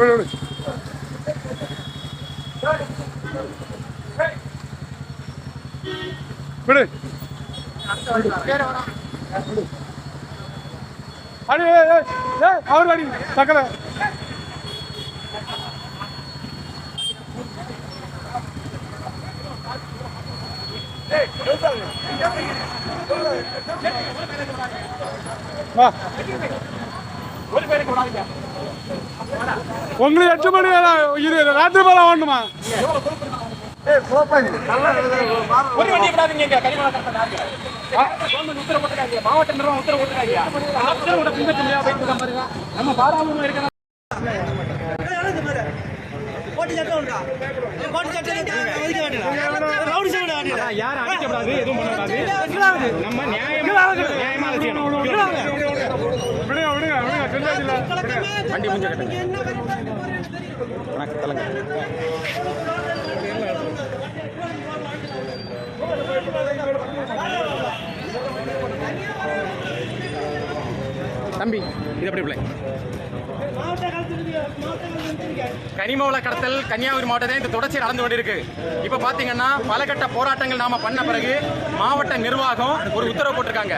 விடு. விடு விடு அடி ஏய், ஏய், ஏய், அவர் அடி சக்கரை வா. உங்களுக்கு எட்டு மணி இது ராத்திரி மேல ஓடணுமா மாவட்ட நிர்வாகம் உத்தரவு போட்டுருக்காங்க அந்த உத்தரவு கூட பின்பற்ற முடியாம போயிட்டு இருக்க பாருங்க நம்ம பாராளுமன்றம் இருக்கிற கோட்டி சட்டம் உண்டா கோட்டி சட்டம் ஒதுக்க வேண்டாம் ரவுடி சட்டம் வேண்டாம் யாரும் அடிக்கப்படாது எதுவும் பண்ணக்கூடாது. நம்ம நியாயமா நியாயமா அதை செய்யணும். விடுங்க விடுங்க. விடுங்க செஞ்சாச்சுல வண்டி முடிஞ்ச கட்டுங்க. வணக்கம் தலைங்க. தம்பி இது எப்படி பிள்ளை? கனிம வள கடத்தல் கன்னியாகுமரி மாவட்டத்தை இந்த தொடர்ச்சி நடந்து கொண்டிருக்கு. இப்போ பார்த்தீங்கன்னா பல கட்ட போராட்டங்கள் நாம பண்ண பிறகு மாவட்ட நிர்வாகம் ஒரு உத்தரவு போட்டிருக்காங்க.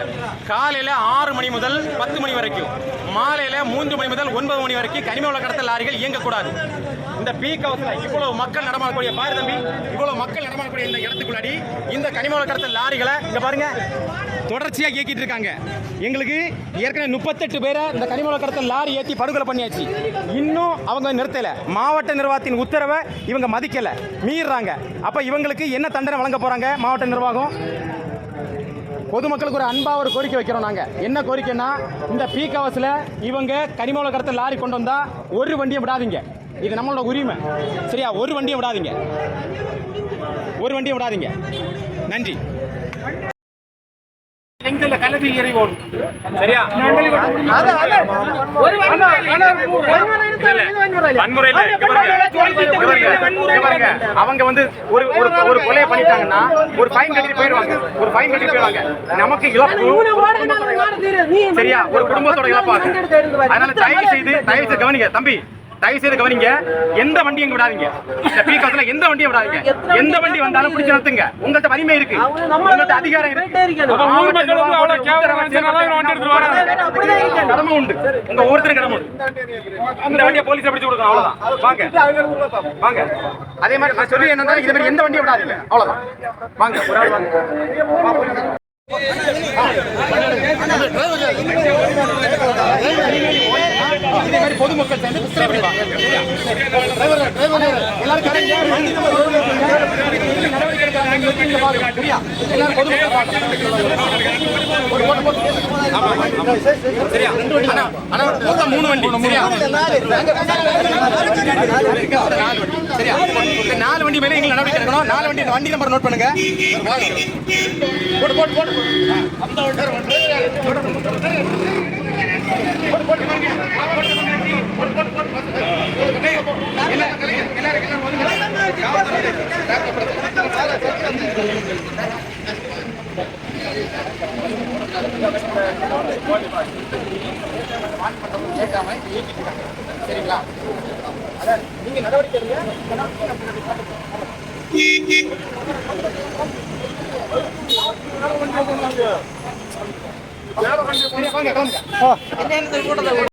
காலையில ஆறு மணி முதல் பத்து மணி வரைக்கும் மாலையில மூன்று மணி முதல் ஒன்பது மணி வரைக்கும் கனிம வள கடத்தல் லாரிகள் இயங்கக்கூடாது. இந்த பீக் ஹவுஸ்ல இவ்வளவு மக்கள் நடமாடக்கூடிய பாரு தம்பி இவ்வளவு மக்கள் நடமாடக்கூடிய இந்த இடத்துக்குள்ளாடி இந்த கனிமவள கடத்தல் லாரிகளை இங்க பாருங்க தொடர்ச்சியா இயக்கிட்டு இருக்காங்க. எங்களுக்கு ஏற்கனவே முப்பத்தெட்டு பேரை இந்த கனிம கடத்தல் லாரி ஏற்றி படுகொலை பண்ணியாச்சு. இன்னும் அவங்க நிறுத்தல. மாவட்ட நிர்வாகத்தின் உத்தரவை இவங்க மதிக்கல. மீறாங்க அப்ப இவங்களுக்கு என்ன தண்டனை வழங்க போறாங்க மாவட்ட நிர்வாகம்? பொதுமக்களுக்கு ஒரு அன்பாக ஒரு கோரிக்கை வைக்கிறோம் நாங்கள் என்ன கோரிக்கைன்னா இந்த பீக் ஹவர்ஸில் இவங்க கனிம கடத்தல் லாரி கொண்டு வந்தால் ஒரு வண்டியை விடாதீங்க. இது நம்மளோட உரிமை. சரியா? ஒரு வண்டியை விடாதீங்க. ஒரு வண்டியை விடாதீங்க. நன்றி. எங்கல கலவி சரியா. அவங்க வந்து ஒரு ஒரு ஒரு கொலையை பண்ணிட்டாங்கன்னா ஒரு ஃபைன் கட்டிட்டு போயிடுவாங்க. ஒரு ஃபைன் கட்டிட்டு போயிடுவாங்க. நமக்கு இழப்பு. சரியா? ஒரு குடும்பத்தோட இழப்பாங்க அதனால தயவு செய்து தயவு செய்து கவனிங்க. தம்பி தயவு செய்து கவனிங்க எந்த வண்டியும் இங்க விடாதீங்க இந்த பீக் ஹவுஸ்ல எந்த வண்டியும் விடாதீங்க எந்த வண்டி வந்தாலும் பிடிச்சு நிறுத்துங்க உங்கள்ட்ட வலிமை இருக்கு உங்கள்ட்ட அதிகாரம் இருக்கு. கடமை உண்டு உங்க ஒவ்வொருத்தரும் கடமை உண்டு அந்த வண்டியை போலீஸ் பிடிச்சு கொடுக்கணும் அவ்வளவுதான் வாங்க வாங்க அதே மாதிரி நான் சொல்லி என்னன்னா இதே மாதிரி எந்த வண்டியும் விடாதீங்க அவ்வளவுதான் வாங்க ஒரு ஆள் வாங்க பொதுமக்கள் சேர்ந்து பிரச்சனை பண்ணிப்பாங்க எல்லாரும் வண்டி சரியா? பொதுமக்கள் சரியா மூணு வண்டி. சரியா? நாலு வண்டி சரியா மேல எங்களுக்கு நடவடிக்கை எடுக்கணும். நாலு வண்டி வண்டி நம்பர் நோட் பண்ணுங்க. போட்டு போட்டு போட்டு சரிங்களா அதான் நீங்க நடவடிக்கை எடுங்க சரியா, கிளம்புங்க